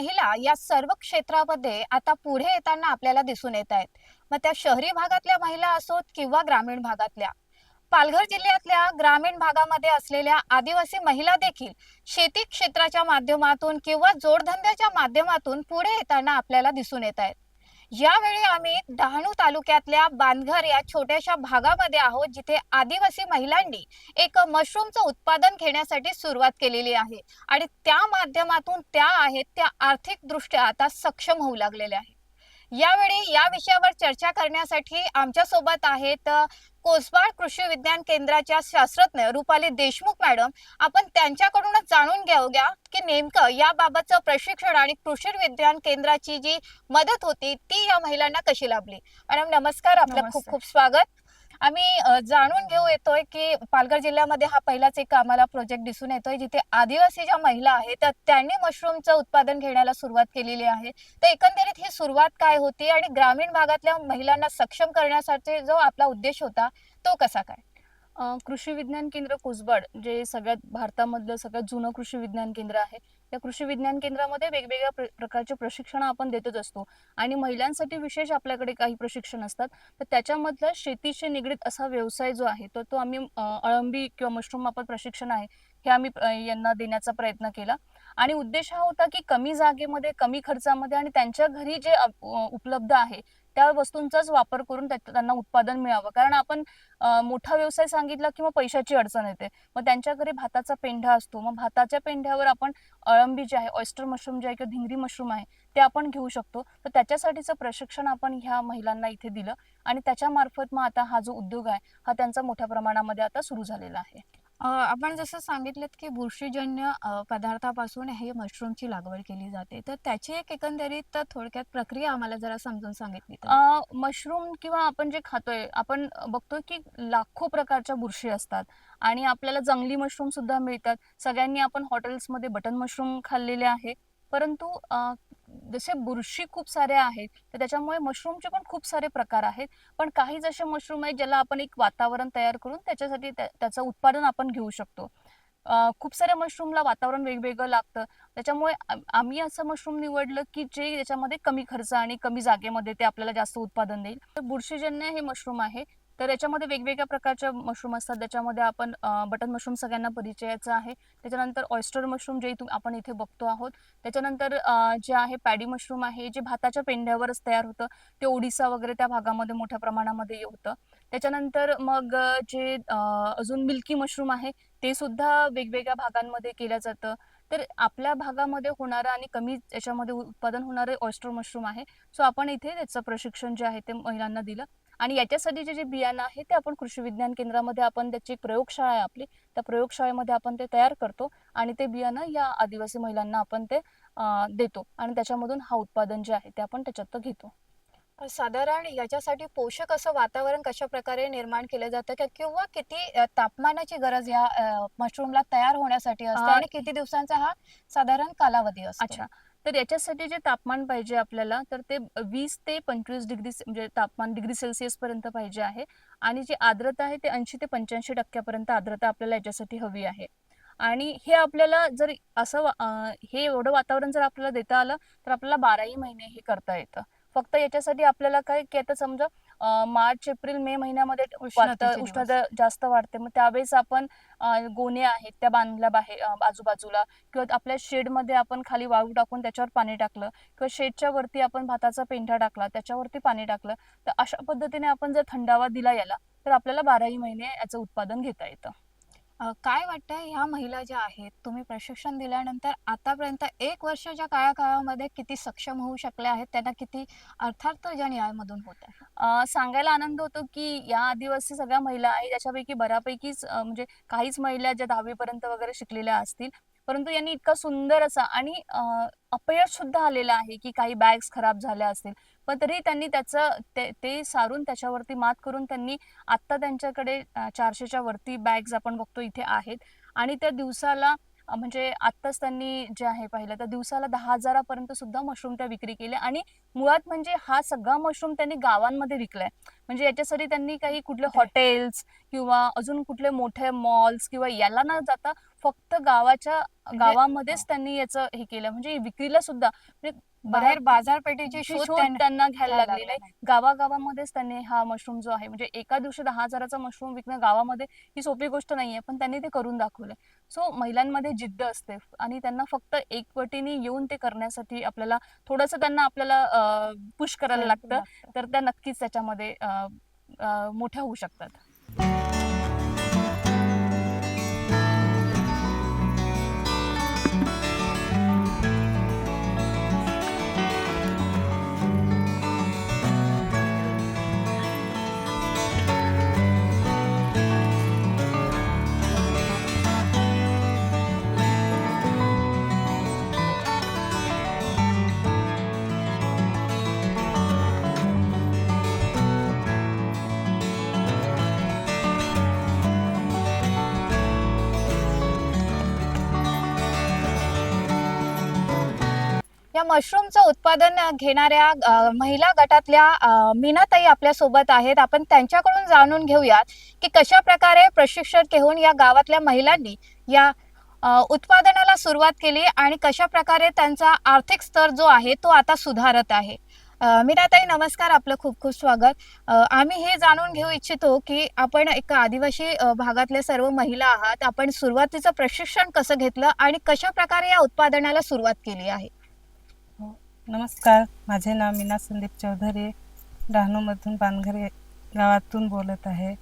महिला या सर्व क्षेत्रामध्ये आता पुढे येताना आपल्याला दिसून येत आहेत. मग त्या शहरी भागातल्या महिला असोत किंवा ग्रामीण भागातल्या? पालघर जिल्ह्यातल्या ग्रामीण भागामध्ये असलेल्या आदिवासी महिला देखील शेती क्षेत्राच्या माध्यमातून किंवा जोडधंद्याच्या माध्यमातून पुढे येताना आपल्याला दिसून येत आहेत. यावेळी आम्ही डहाणू तालुक्यातल्या बांधघर या छोट्याशा भागामध्ये आहोत जिथे आदिवासी महिलांनी एक मशरूमचं उत्पादन घेण्यासाठी सुरुवात केलेली आहे आणि त्या माध्यमातून त्या आहेत त्या आर्थिकदृष्ट्या आता सक्षम होऊ लागलेल्या आहेत. यावेळी या विषयावर चर्चा करण्यासाठी आमच्यासोबत आहेत अ, कोसबाड कृषी विज्ञान केंद्राच्या शास्त्रज्ञ रुपाली देशमुख मॅडम आपण त्यांच्याकडूनच जाणून घेऊया की नेमकं याबाबतचं प्रशिक्षण आणि कृषी विज्ञान केंद्राची जी मदत होती ती या महिलांना कशी लाभली? मॅडम नमस्कार. आपलं खूप. खूप स्वागत. आम्ही जाणून घेऊ येतोय की पालघर जिल्ह्यामध्ये हा पहिलाच एक आम्हाला प्रोजेक्ट दिसून येतोय जिथे आदिवासी ज्या महिला आहेत त्या त्यांनी मशरूमचं उत्पादन घेण्याला सुरुवात केलेली आहे. तर एकंदरीत ही सुरुवात काय होती आणि ग्रामीण भागातल्या महिलांना सक्षम करण्यासाठी जो आपला उद्देश होता तो कसा काय? कृषी विज्ञान केंद्र कुसबड जे सगळ्यात भारतामधलं सगळ्यात जुनं कृषी विज्ञान केंद्र आहे या कृषी विज्ञान केंद्रामध्ये वेगवेगळ्या प्र प्रकारचे प्रशिक्षण आपण देतच असतो. आणि महिलांसाठी विशेष आपल्याकडे काही प्रशिक्षण असतात. तर त्याच्यामधला शेतीशी निगडीत असा व्यवसाय जो आहे तर तो आम्ही अळंबी किंवा मशरूम आपण प्रशिक्षण आहे हे आम्ही यांना देण्याचा प्रयत्न केला. आणि उद्देश हा होता की कमी जागेमध्ये कमी खर्चामध्ये आणि त्यांच्या घरी जे उपलब्ध आहे त्या वस्तूंचाच वापर करून त्या- त्यांना उत्पादन मिळावं. कारण आपण मोठा व्यवसाय सांगितला की मग पैशाची अडचण येते. मग त्यांच्या घरी भाताचा पेंढा असतो. मग भाताच्या पेंढ्यावर आपण अळंबी जे आहे ऑयस्टर मशरूम जे आहे किंवा धिंगरी मशरूम आहे ते आपण घेऊ शकतो. तर त्याच्यासाठीचं प्रशिक्षण आपण ह्या महिलांना इथे दिलं आणि त्याच्यामार्फत मग आता हा जो उद्योग आहे हा त्यांचा मोठ्या प्रमाणामध्ये आता सुरू झालेला आहे. आपण जसं सांगितलं की बुरशीजन्य पदार्थापासून हे मशरूमची लागवड केली जाते. तर त्याची एक एकंदरीत थोडक्यात प्रक्रिया आम्हाला जरा समजून सांगितली तर. मशरूम किंवा आपण जे खातोय आपण बघतोय की लाखो प्रकारच्या बुरशी असतात आणि आपल्याला जंगली मशरूम सुद्धा मिळतात. सगळ्यांनी आपण हॉटेल्समध्ये बटन मशरूम खाल्लेले आहे. परंतु जसे बुरशी खूप साऱ्या आहेत तर त्याच्यामुळे मशरूमचे पण खूप सारे प्रकार आहेत. पण काही जसे मशरूम आहेत ज्याला आपण एक वातावरण तयार करून त्याच्यासाठी त्याचं उत्पादन आपण घेऊ शकतो. खूप साऱ्या मशरूमला वातावरण वेगवेगळं लागतं. त्याच्यामुळे आम्ही असं मशरूम निवडलं की जे त्याच्यामध्ये कमी खर्च आणि कमी जागेमध्ये ते आपल्याला जास्त उत्पादन देईल. तर बुरशीजन्य हे मशरूम आहे. तर याच्यामध्ये वेगवेगळ्या प्रकारच्या मशरूम असतात. त्याच्यामध्ये आपण बटन मशरूम सगळ्यांना परिचयाचं आहे. त्याच्यानंतर ऑयस्टर मशरूम जे आपण इथे बघतो आहोत. त्याच्यानंतर जे आहे पॅडी मशरूम आहे जे भाताच्या पेंढ्यावरच तयार होतं. ते ओडिसा वगैरे त्या भागामध्ये मोठ्या प्रमाणामध्ये होतं. त्याच्यानंतर मग जे अजून मिल्की मशरूम आहे ते सुद्धा वेगवेगळ्या भागांमध्ये केलं जातं. तर आपल्या भागामध्ये होणारं आणि कमी याच्यामध्ये उत्पादन होणारे ऑयस्टर मशरूम आहे. सो आपण इथे त्याचं प्रशिक्षण जे आहे ते महिलांना दिलं. आणि याच्यासाठी जे जे बियाणं आहे ते आपण कृषी विज्ञान केंद्रामध्ये आपण त्याची एक प्रयोगशाळा आहे आपली त्या प्रयोगशाळेमध्ये आपण ते तयार करतो आणि ते बियाणं या आदिवासी महिलांना आपण ते देतो आणि त्याच्यामधून हा उत्पादन जे आहे ते आपण त्याच्यात घेतो. साधारण याच्यासाठी पोषक असं वातावरण कशा प्रकारे निर्माण केलं जातं? कि- किंवा किती तापमानाची गरज या मशरूमला तयार होण्यासाठी असते आणि किती दिवसांचा हा साधारण कालावधी असतो? अच्छा. तर याच्यासाठी जे तापमान पाहिजे आपल्याला तर ते वीस ते पंचवीस डिग्री म्हणजे तापमान डिग्री सेल्सिअस पर्यंत पाहिजे आहे. आणि जी आर्द्रता आहे ते ऐंशी ते पंच्याऐंशी टक्क्यापर्यंत आर्द्रता आपल्याला याच्यासाठी हवी आहे. आणि हे आपल्याला जर असं हे एवढं वातावरण जर आपल्याला देता आलं तर आपल्याला बाराही महिने हे करता येतं. फक्त याच्यासाठी आपल्याला काय की आता समजा मार्च एप्रिल मे महिन्यामध्ये. उष्णता जास्त वाढते. मग त्यावेळेस आपण गोणे आहेत त्या बांधल्या बाहेर आजूबाजूला. किंवा आपल्या शेडमध्ये आपण खाली वाळू टाकून त्याच्यावर पाणी टाकलं. किंवा शेडच्या वरती आपण भाताचा पेंढा टाकला त्याच्यावरती पाणी टाकलं. तर अशा पद्धतीने आपण जर थंडावा दिला याला तर आपल्याला बाराही महिने याचं उत्पादन घेता येतं. अ, काय वाटतं ह्या महिला ज्या आहेत? तुम्ही प्रशिक्षण दिल्यानंतर आतापर्यंत एक वर्षाच्या काळाकाळामध्ये किती सक्षम होऊ शकल्या आहेत त्यांना किती अर्थार्थजन यामधून होत आहे? सांगायला आनंद होतो की या आदिवासी सगळ्या महिला आहेत त्याच्यापैकी बऱ्यापैकीच म्हणजे काहीच महिला ज्या दहावीपर्यंत वगैरे शिकलेल्या असतील. परंतु यांनी इतका सुंदर असा आणि अं, अपयश सुद्धा आलेला आहे की काही बॅग्स खराब झाल्या असतील. पण तरी त्यांनी त्याचं ते ते सारून त्याच्यावरती मात करून त्यांनी आत्ता त्यांच्याकडे चारशेच्या वरती बॅग्स आपण बघतो इथे आहेत. आणि त्या दिवसाला म्हणजे आत्ताच त्यांनी जे आहे पाहिलं तर दिवसाला दहा हजारापर्यंत सुद्धा मशरूम त्या विक्री केल्या. आणि मुळात म्हणजे हा सगळा मशरूम त्यांनी गावांमध्ये विकलाय. म्हणजे याच्यासाठी त्यांनी काही कुठले हॉटेल्स किंवा अजून कुठले मोठे मॉल्स किंवा याला न जाता फक्त गावाच्या गावामध्येच त्यांनी याचं हे केलं. म्हणजे विक्रीला सुद्धा म्हणजे बाहेर बाजारपेठेची शोध त्यांना घ्यायला लागलेला लागला आहे गावागावामध्येच त्यांनी हा मशरूम जो आहे म्हणजे एका दिवशी दहा हजाराचा मशरूम विकणं गावामध्ये ही सोपी गोष्ट नाहीये पण त्यांनी ते करून दाखवलंय. सो महिलांमध्ये जिद्द असते आणि त्यांना फक्त एकवटीने येऊन ते करण्यासाठी आपल्याला थोडंसं त्यांना आपल्याला पुश करायला लागतं. तर त्या नक्कीच त्याच्यामध्ये मोठ्या होऊ शकतात. या मशरूमचं उत्पादन घेणाऱ्या महिला गटातल्या मीनाताई आपल्यासोबत आहेत. आपण त्यांच्याकडून जाणून घेऊयात की कशा प्रकारे प्रशिक्षण घेऊन या गावातल्या महिलांनी या उत्पादनाला सुरुवात केली आणि कशा प्रकारे त्यांचा आर्थिक स्तर जो आहे तो आता सुधारत आहे. मीनाताई नमस्कार. आपलं खूप खूप स्वागत. आम्ही हे जाणून घेऊ इच्छितो की आपण एका आदिवासी भागातल्या सर्व महिला आहात. आपण सुरुवातीचं प्रशिक्षण कसं घेतलं आणि कशा प्रकारे या उत्पादनाला सुरुवात केली आहे? नमस्कार. माझे नाव मीना संदीप चौधरी. डहाणूमधून पानघरे गावातून बोलत आहे.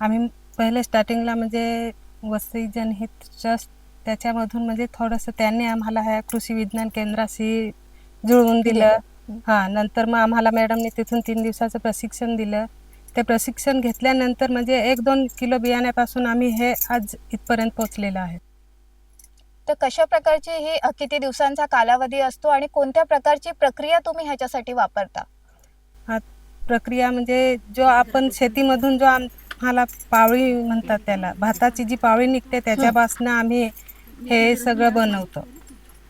आम्ही पहिले स्टार्टिंगला म्हणजे वसई जनहित ट्रस्ट त्याच्यामधून म्हणजे थोडंसं त्यांनी आम्हाला ह्या कृषी विज्ञान केंद्राशी जुळवून दिलं. हां नंतर मग आम्हाला मॅडमने तिथून तीन दिवसाचं प्रशिक्षण दिलं. ते प्रशिक्षण घेतल्यानंतर म्हणजे एक दोन किलो बियाण्यापासून आम्ही हे आज इथपर्यंत पोचलेलो आहे. तर कशा प्रकारची ही किती दिवसांचा कालावधी असतो आणि कोणत्या प्रकारची प्रक्रिया तुम्ही ह्याच्यासाठी वापरता? प्रक्रिया म्हणजे जो आपण शेतीमधून जो आम्हाला पावळी म्हणतात त्याला भाताची जी पावळी निघते त्याच्यापासून आम्ही हे सगळं बनवतो.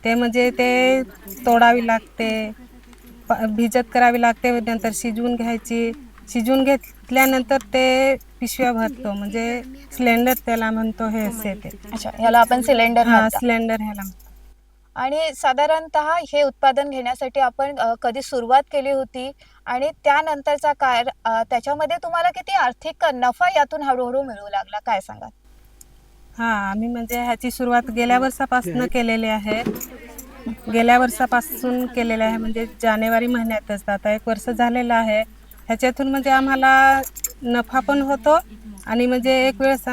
ते म्हणजे ते तोडावी लागते प- भिजत करावी लागते नंतर शिजवून घ्यायची. शिजवून घेतल्यानंतर ते पिशव्या भरतो म्हणजे सिलेंडर त्याला म्हणतो हे असे ते. अच्छा ह्याला आपण सिलेंडर हा म्हणता. सिलेंडर ह्याला. आणि साधारणतः हे उत्पादन घेण्यासाठी आपण अ, कधी सुरुवात केली होती आणि त्यानंतरचा काय अ, त्याच्यामध्ये तुम्हाला किती आर्थिक नफा यातून हळूहळू मिळू लागला काय सांगा हा आम्ही म्हणजे ह्याची सुरुवात गेल्या वर्षापासून केलेली आहे. गेल्या वर्षापासून केलेली आहे म्हणजे जानेवारी महिन्यातच आता एक वर्ष झालेलं आहे. ह्याच्यातून म्हणजे आम्हाला नफा पण होतो आणि म्हणजे एक वेळेस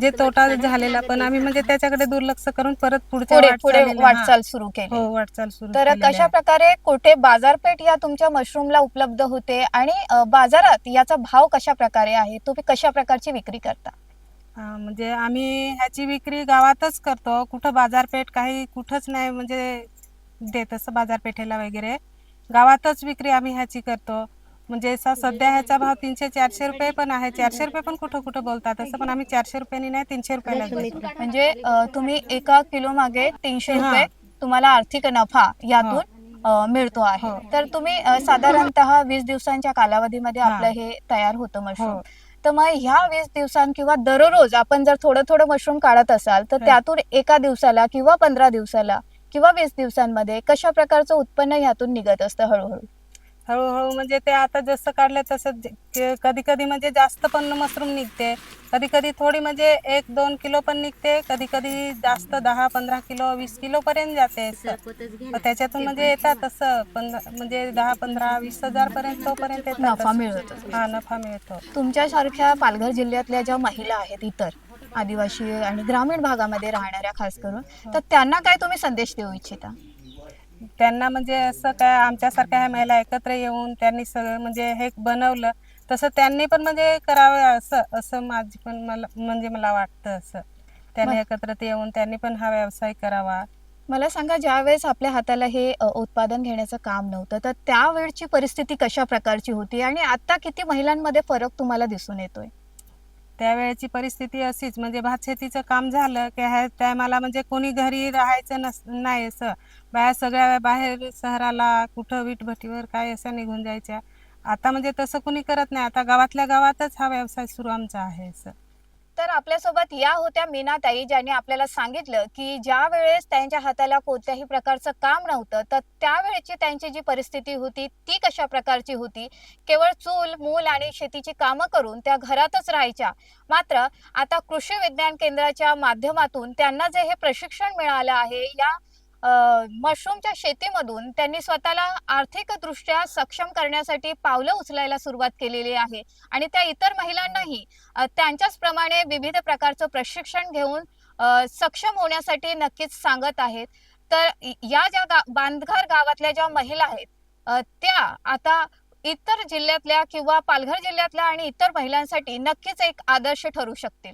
जे तोटा झालेला पण आम्ही म्हणजे त्याच्याकडे दुर्लक्ष करून परत पुढच्या पुढे पुढे वाटचालीला-. वाटचाल सुरू केली. हो वाटचाल सुरू तर केलेली कशा. प्रकारे कुठे बाजारपेठ या तुमच्या मशरूमला उपलब्ध होते आणि अ, बाजारात याचा भाव कशा प्रकारे आहे? तुम्ही कशा प्रकारची विक्री करता? हा, म्हणजे आम्ही ह्याची विक्री गावातच करतो. कुठं बाजारपेठ काही कुठंच नाही म्हणजे देत असं बाजारपेठेला वगैरे. गावातच विक्री आम्ही ह्याची करतो. म्हणजे सा- सध्या ह्याचा भाव तीनशे चारशे रुपये पण आहे चारशे रुपये पण कुठं कुठं बोलतात असं पण आम्ही चारशे रुपयांनी नाही तीनशे रुपयाला म्हणजे अ, तुम्ही एका किलो मागे तीनशे हा. रुपये तुम्हाला आर्थिक नफा यातून अ, मिळतो आहे हो. तर तुम्ही अ, साधारणतः वीस दिवसांच्या कालावधीमध्ये हा. आपलं हे तयार होतं मशरूम हो तर मग ह्या वीस दिवसां किंवा दररोज आपण जर थोडं थोडं मशरूम काढत असाल तर हा. त्यातून एका दिवसाला किंवा पंधरा दिवसाला किंवा वीस दिवसांमध्ये कशा प्रकारचं उत्पन्न ह्यातून निघत असतं हळूहळू हळूहळू म्हणजे ते आता जसं काढलं तसं कधी कधी म्हणजे जास्त पण मशरूम निघते. कधी कधी थोडी म्हणजे एक दोन किलो पण निघते. कधी कधी जास्त दहा पंधरा किलो वीस किलो पर्यंत जाते त्याच्यातून म्हणजे येतात असं पण म्हणजे दहा पंधरा वीस हजार पर्यंत तोपर्यंत नफा. मिळतो. हा नफा मिळतो. तुमच्यासारख्या पालघर जिल्ह्यातल्या ज्या महिला आहेत इतर आदिवासी आणि ग्रामीण भागामध्ये राहणाऱ्या खास करून तर त्यांना काय तुम्ही संदेश देऊ इच्छिता? त्यांना म्हणजे असं काय आमच्यासारख्या ह्या महिला एकत्र येऊन त्यांनी सगळं म्हणजे हे बनवलं तसं त्यांनी पण म्हणजे करावं असं असं माझी पण मला म्हणजे मला वाटतं असं. त्यांनी एकत्र येऊन त्यांनी पण हा व्यवसाय करावा. मला सांगा ज्यावेळेस आपल्या हाताला हे अ, उत्पादन घेण्याचं काम नव्हतं तर त्यावेळची परिस्थिती कशा प्रकारची होती? आणि आता किती महिलांमध्ये फरक तुम्हाला दिसून येतोय? त्यावेळेची परिस्थिती अशीच म्हणजे भात शेतीचं काम झालं की ह्या टायमाला म्हणजे कोणी घरी राहायचं नस नाही असं. बाया सगळ्या बाहेर शहराला कुठं वीटभट्टीवर काय असं निघून जायच्या. आता म्हणजे तसं कोणी करत नाही. आता गावातल्या गावातच हा व्यवसाय सुरू आमचा आहे असं. तर आपल्यासोबत या होत्या मीनाताई ज्यांनी आपल्याला सांगितलं की ज्या वेळेस त्यांच्या हाताला कोणत्याही प्रकारचं काम नव्हतं तर त्यावेळेची त्यांची जी परिस्थिती होती ती कशा प्रकारची होती? केवळ चूल मूल आणि शेतीची कामं करून त्या घरातच राहायच्या. मात्र आता कृषी विज्ञान केंद्राच्या माध्यमातून त्यांना जे हे प्रशिक्षण मिळालं आहे या मशरूमच्या शेतीमधून त्यांनी स्वतःला आर्थिकदृष्ट्या सक्षम करण्यासाठी पावलं उचलायला सुरुवात केलेली आहे. आणि त्या इतर महिलांनाही त्यांच्याच प्रमाणे विविध प्रकारचं प्रशिक्षण घेऊन सक्षम होण्यासाठी नक्कीच सांगत आहेत. तर या ज्या गा बांधघर गावातल्या ज्या महिला आहेत त्या आता इतर जिल्ह्यातल्या किंवा पालघर जिल्ह्यातल्या आणि इतर महिलांसाठी नक्कीच एक आदर्श ठरू शकतील.